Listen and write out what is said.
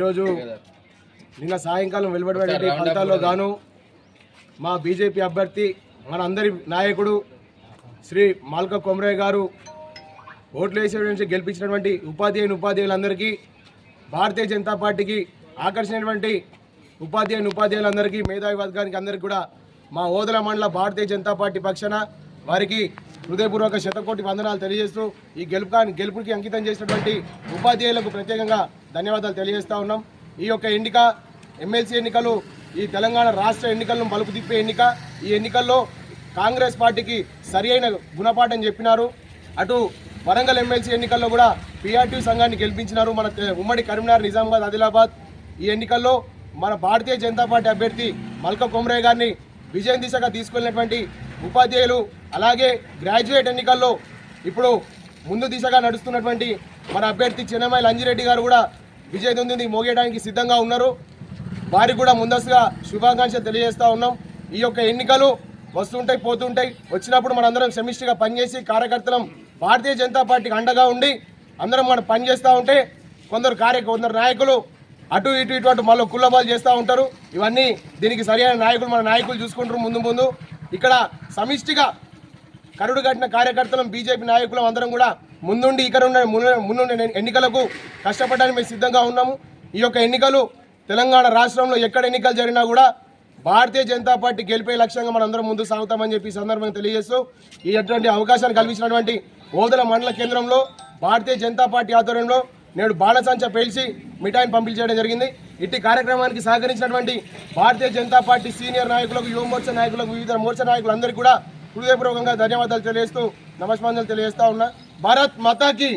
ఈరోజు నిన్న సాయంకాలం వెలువడినటువంటి ఫలితాల్లో గాను మా బీజేపీ అభ్యర్థి మన అందరి నాయకుడు శ్రీ మాల్క కొమరయ్య గారు ఓట్లు వేసే నుంచి గెలిపించినటువంటి ఉపాధ్యాయుని ఉపాధ్యాయులందరికీ భారతీయ జనతా పార్టీకి ఆకర్షించినటువంటి ఉపాధ్యాయుని ఉపాధ్యాయులందరికీ మేధావి వర్గానికి అందరికీ కూడా మా ఓదల మండల భారతీయ జనతా పార్టీ పక్షాన వారికి హృదయపూర్వక శతకోటి వందనాలు తెలియజేస్తూ ఈ గెలుపు గెలుపుకి అంకితం చేసినటువంటి ఉపాధ్యాయులకు ప్రత్యేకంగా ధన్యవాదాలు తెలియజేస్తా ఉన్నాం. ఈ యొక్క ఎన్నిక ఎమ్మెల్సీ ఎన్నికలు ఈ తెలంగాణ రాష్ట్ర ఎన్నికలను బలుపు తిప్పే ఎన్నిక ఈ ఎన్నికల్లో కాంగ్రెస్ పార్టీకి సరి అయిన గుణపాఠం చెప్పినారు. అటు వరంగల్ ఎమ్మెల్సీ ఎన్నికల్లో కూడా పీఆర్టీ సంఘాన్ని గెలిపించినారు మన ఉమ్మడి కరీంనగర్ నిజామాబాద్ ఆదిలాబాద్. ఈ ఎన్నికల్లో మన భారతీయ జనతా పార్టీ అభ్యర్థి మల్క కొమరయ్య గారిని విజయం దిశగా తీసుకెళ్ళినటువంటి ఉపాధ్యాయులు అలాగే గ్రాడ్యుయేట్ ఎన్నికల్లో ఇప్పుడు ముందు దిశగా నడుస్తున్నటువంటి మన అభ్యర్థి చిన్నమాయిల లంజిరెడ్డి గారు కూడా విజయ దొందిని మోగేయడానికి సిద్ధంగా ఉన్నారు. వారికి కూడా ముందస్తుగా శుభాకాంక్షలు తెలియజేస్తూ ఉన్నాం. ఈ యొక్క ఎన్నికలు వస్తుంటాయి పోతుంటాయి. వచ్చినప్పుడు మనందరం సమిష్టిగా పనిచేసి కార్యకర్తలం భారతీయ జనతా పార్టీకి అండగా ఉండి అందరం మనం పనిచేస్తూ ఉంటే కొందరు కార్య కొందరు నాయకులు అటు ఇటు ఇటు అటు మళ్ళీ కుల్లబాలు చేస్తూ ఉంటారు. ఇవన్నీ దీనికి సరైన నాయకులు మన నాయకులు చూసుకుంటారు ముందు ముందు. ఇక్కడ సమిష్టిగా కరుడు కట్టిన కార్యకర్తలం బీజేపీ నాయకులం అందరం కూడా ముందుండి ఇక్కడ ఉన్న ముందుండే ఎన్నికలకు కష్టపడడానికి మేము సిద్ధంగా ఉన్నాము. ఈ యొక్క ఎన్నికలు తెలంగాణ రాష్ట్రంలో ఎక్కడ ఎన్నికలు జరిగినా కూడా భారతీయ జనతా పార్టీ గెలిపే లక్ష్యంగా మనందరం ముందు సాగుతామని చెప్పి సందర్భంగా తెలియజేస్తూ ఈ అటువంటి అవకాశాన్ని కల్పించినటువంటి ఓదల మండల కేంద్రంలో భారతీయ జనతా పార్టీ ఆధ్వర్యంలో నేడు బాణసంచ పేల్చి మిఠాయిని పంపించడం జరిగింది. ఇట్టి కార్యక్రమానికి సహకరించినటువంటి భారతీయ జనతా పార్టీ సీనియర్ నాయకులకు యువ మోర్చా నాయకులకు వివిధ మోర్చా నాయకులందరికీ కూడా హృదయపూర్వకంగా ధన్యవాదాలు తెలియజేస్తూ నమస్కారాలు తెలియజేస్తా ఉన్నా. భారత్ మాతాకి